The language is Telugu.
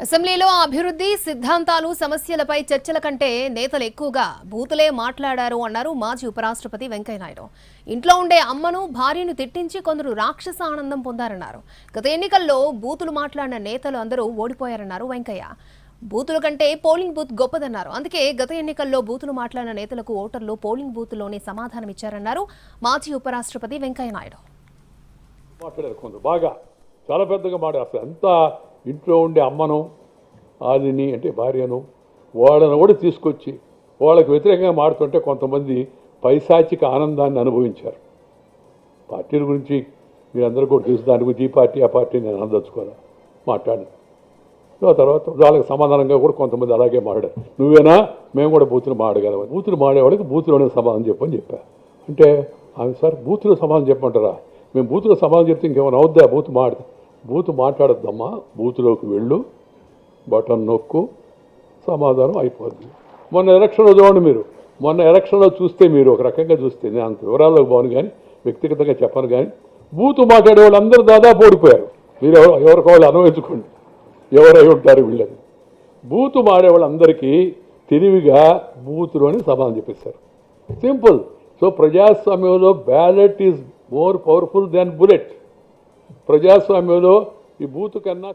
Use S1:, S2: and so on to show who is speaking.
S1: అసెంబ్లీలో అభివృద్ధి సిద్ధాంతాలు సమస్యలపై చర్చల కంటే నేతలు ఎక్కువగా బూతులే మాట్లాడారు అన్నారు మాజీ ఉపరాష్ట్రపతి వెంకయ్యనాయుడు. ఇంట్లో ఉండే అమ్మను భార్యను తిట్టించి కొందరు రాక్షస ఆనందం పొందారన్నారు. గత ఎన్నికల్లో బూతులు మాట్లాడిన నేతలు అందరూ ఓడిపోయారన్నారు వెంకయ్య. బూతుల కంటే పోలింగ్ బూత్ గొప్పదన్నారు. అందుకే గత ఎన్నికల్లో బూతులు మాట్లాడిన నేతలకు ఓటర్లు పోలింగ్ బూత్లోనే సమాధానం ఇచ్చారన్నారు మాజీ ఉపరాష్ట్రపతి వెంకయ్యనాయుడు.
S2: మాట్లాడారు బాగా చాలా పెద్దగా మాట్లాడారు. అంతా ఇంట్లో ఉండే అమ్మను ఆదిని అంటే భార్యను వాళ్ళను కూడా తీసుకొచ్చి వాళ్ళకి వ్యతిరేకంగా మాడుతుంటే కొంతమంది పైశాచిక ఆనందాన్ని అనుభవించారు. పార్టీల గురించి మీరందరూ కూడా తెలుసు దాని గురించి ఈ పార్టీ ఆ పార్టీ నేను అందచ్చుకోవాలి మాట్లాడి. ఆ తర్వాత వాళ్ళకి సమాధానంగా కూడా కొంతమంది అలాగే మాడారు నువ్వేనా? మేము కూడా బూతులు మాడగలం. బూతులు మాడేవాళ్ళకి బూతులోనే సమాధానం చెప్పని చెప్పా. అంటే ఆమె సార్ బూతులో సమాధానం చెప్పమంటారా? మేము బూతులో సమాధానం చెప్తే ఇంకేమైనా అవుద్దా? బూత్ మాడితే. బూత్ మాట్లాడొద్దమ్మా బూత్లోకి వెళ్ళు బటన్ నొక్కు సమాధానం అయిపోద్ది. మొన్న ఎలక్షన్లో చూడండి మీరు. మొన్న ఎలక్షన్లో చూస్తే మీరు ఒక రకంగా చూస్తే నేను అంత వివరాల్లోకి పోను కానీ వ్యక్తిగతంగా చెప్పను కానీ బూత్ మాట్లాడే వాళ్ళందరూ దాదాపు ఓడిపోయారు. మీరు ఎవరు ఎవరికి వాళ్ళు అనుభవించుకోండి. ఎవరై ఉంటారు వీళ్ళని. బూతు మాడే వాళ్ళందరికీ తెలివిగా బూతులోని సమాధానం చెప్పేశారు. సింపుల్. సో ప్రజాస్వామ్యంలో ballot is more powerful than bullet. ప్రజాస్వామ్యంలో ఈ బూతు కన్నా